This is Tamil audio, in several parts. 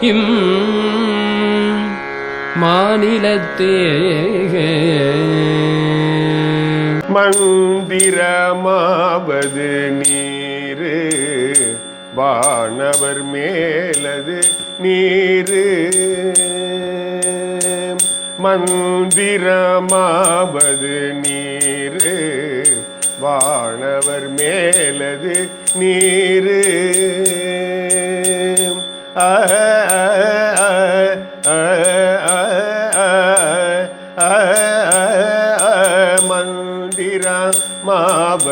இம் மாநிலத்தே மந்திரமாவது நீரு வானவர் மேலது நீரு. மந்திரமாவது நீரு வானவர் மேலது நீரு. ஆ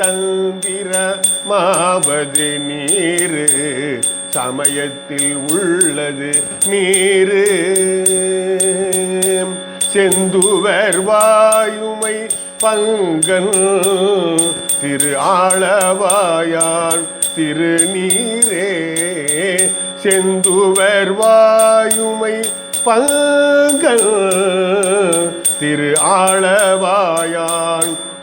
தந்திரமாவது நீரு சமயத்தில் உள்ளது நீரு. செந்துவர் வாயுமை பங்கன் திரு ஆளவாயால் திருநீரே செந்துவர் வாயுமை பங்கன் திரு ஆளவாயான்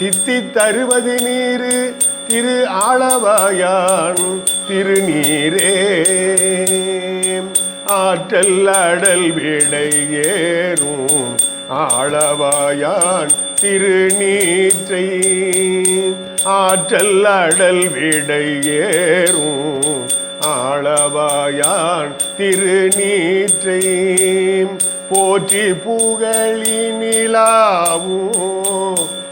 சித்தி தருவது நீரு திரு ஆளவாயான் திருநீரே. ஆற்றல் அடல் விடை ஏறும் ஆளவாயான் திருநீற்றை. ஆற்றல் அடல் விடை ஏறும் ஆளவாயான் திருநீற்றை. போற்றி புகழினிலாவும்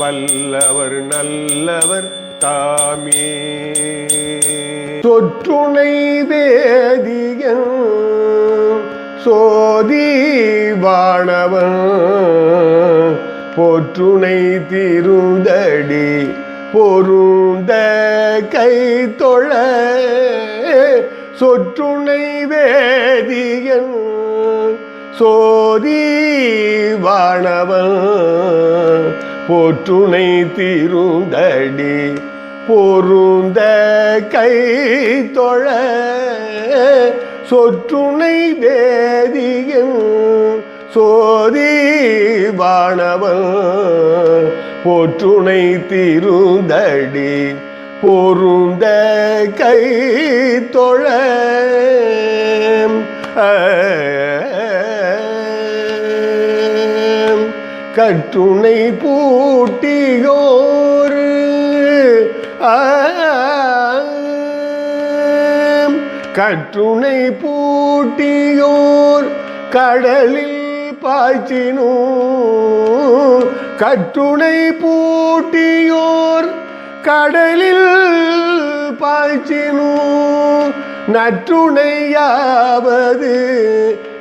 வல்லவர் நல்லவர் தாமே. தொற்றுணை வேதியன் சோதி வாணவன் போற்றுணை திருதடி பொருந்த கை தொழ. சொற்றுணை வேதியன் சோதி வாணவன் போற்றுணை தீருந்தடி பொருந்த கை தொழ சொற்றுணை வேதியும் சோதி வாணவன் போற்றுணை தீருந்தடி பொருந்த கை தொழ கற்றுணை பூட்டியோரு. ஆம். கற்றுணை பூட்டியோர் கடலில் பாய்ச்சினோ. கற்றுணை பூட்டியோர் கடலில் பாய்ச்சினோ. நற்றுணையாவது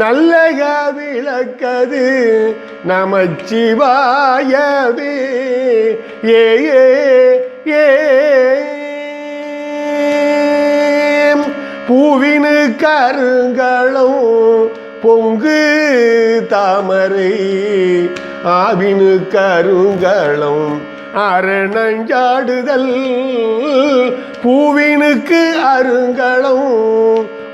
நல்லக விளக்கது நமச்சிவாயவே. ஏ ஏ பூவினு கருங்களும் பொங்கு தாமரை ஆவினு கருங்களும் அரணஞ்சாடுதல். பூவினுக்கு அருங்களும்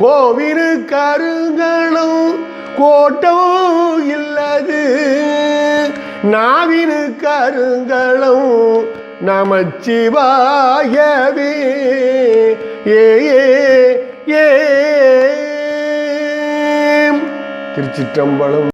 கோவினு கருங்களும் கோட்டம் இல்லது. நாவினு கருங்களும் நமச்சிவாயவே. ஏ ஏ. திருச்சிற்றம்பலம்.